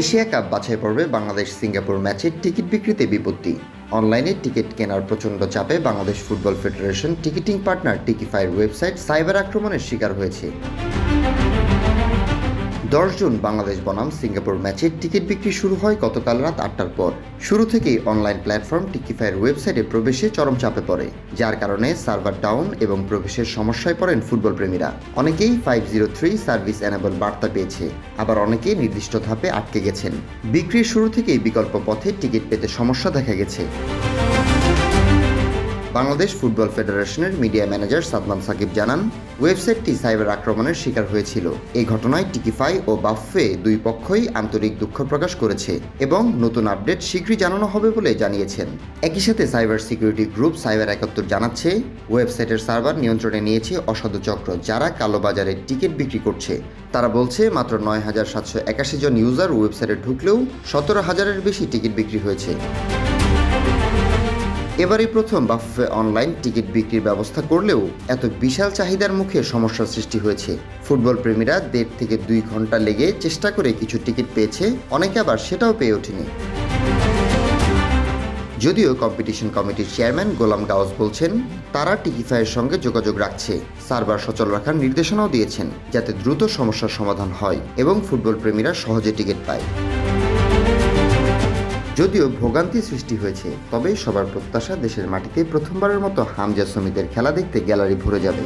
Asia cup বাছাই পর্বে Bangladesh Singapore ম্যাচের টিকিট বিক্রিতে বিপত্তি। অনলাইনে টিকিট কেনার প্রচণ্ড চাপে Bangladesh football federation ticketing partner টিকিফাইয়ের website cyber আক্রমণের শিকার হয়েছে। দশ জুন বাংলাদেশ বনাম সিঙ্গাপুর ম্যাচের টিকিট বিক্রি শুরু হয় গতকাল রাত আটটার পর। শুরু থেকেই অনলাইন প্ল্যাটফর্ম টিকিফাইয়ের ওয়েবসাইটে প্রবেশে চরম চাপে পড়ে, যার কারণে সার্ভার ডাউন এবং প্রবেশের সমস্যায় পড়েন ফুটবল প্রেমীরা অনেকেই five zero three service enable বার্তা পেয়েছে, আবার অনেকেই নির্দিষ্ট ধাপে আটকে গেছেন। বিক্রির শুরু থেকেই বিকল্প পথে টিকিট পেতে সমস্যা দেখা গেছে। বাংলাদেশ ফুটবল ফেডারেশনের মিডিয়া ম্যানেজার সাদমান সাকিব জানান, ওয়েবসাইটটি সাইবার আক্রমণের শিকার হয়েছিল। এই ঘটনায় টিকিফাই ও বাফে দুই পক্ষই আন্তরিক দুঃখ প্রকাশ করেছে এবং নতুন আপডেট শীঘ্রই জানানো হবে বলে জানিয়েছেন। একই সাথে সাইবার সিকিউরিটি গ্রুপ সাইবার একাত্তর জানাচ্ছে, ওয়েবসাইটের সার্ভার নিয়ন্ত্রণে নিয়েছে অসাধু চক্র যারা কালোবাজারে টিকিট বিক্রি করছে। তারা বলছে, মাত্র নয় হাজার সাতশো একাশি জন ইউজার ওয়েবসাইটে ঢুকলেও সতেরো হাজারের বেশি টিকিট বিক্রি হয়েছে। এবারই প্রথম বাফে অনলাইন টিকিট বিক্রির ব্যবস্থা করলেও এত বিশাল চাহিদার মুখে সমস্যার সৃষ্টি হয়েছে। ফুটবল প্রেমীরা দেড় থেকে দুই ঘণ্টা লেগে চেষ্টা করে কিছু টিকিট পেয়েছে, অনেকে আবার সেটাও পেয়ে ওঠেনি। যদিও কম্পিটিশন কমিটির চেয়ারম্যান গোলাম গাওয়াজ বলছেন, তারা টিকিফাইয়ের সঙ্গে যোগাযোগ রাখছে। সার্ভার সচল রাখার নির্দেশনাও দিয়েছেন, যাতে দ্রুত সমস্যার সমাধান হয় এবং ফুটবল প্রেমীরা সহজে টিকিট পায়। যদিও ভোগান্তি সৃষ্টি হয়েছে তবে সবার প্রত্যাশা দেশের মাটিতে প্রথমবারের মতো হামজা সমিতের খেলা দেখতে গ্যালারি ভরে যাবে।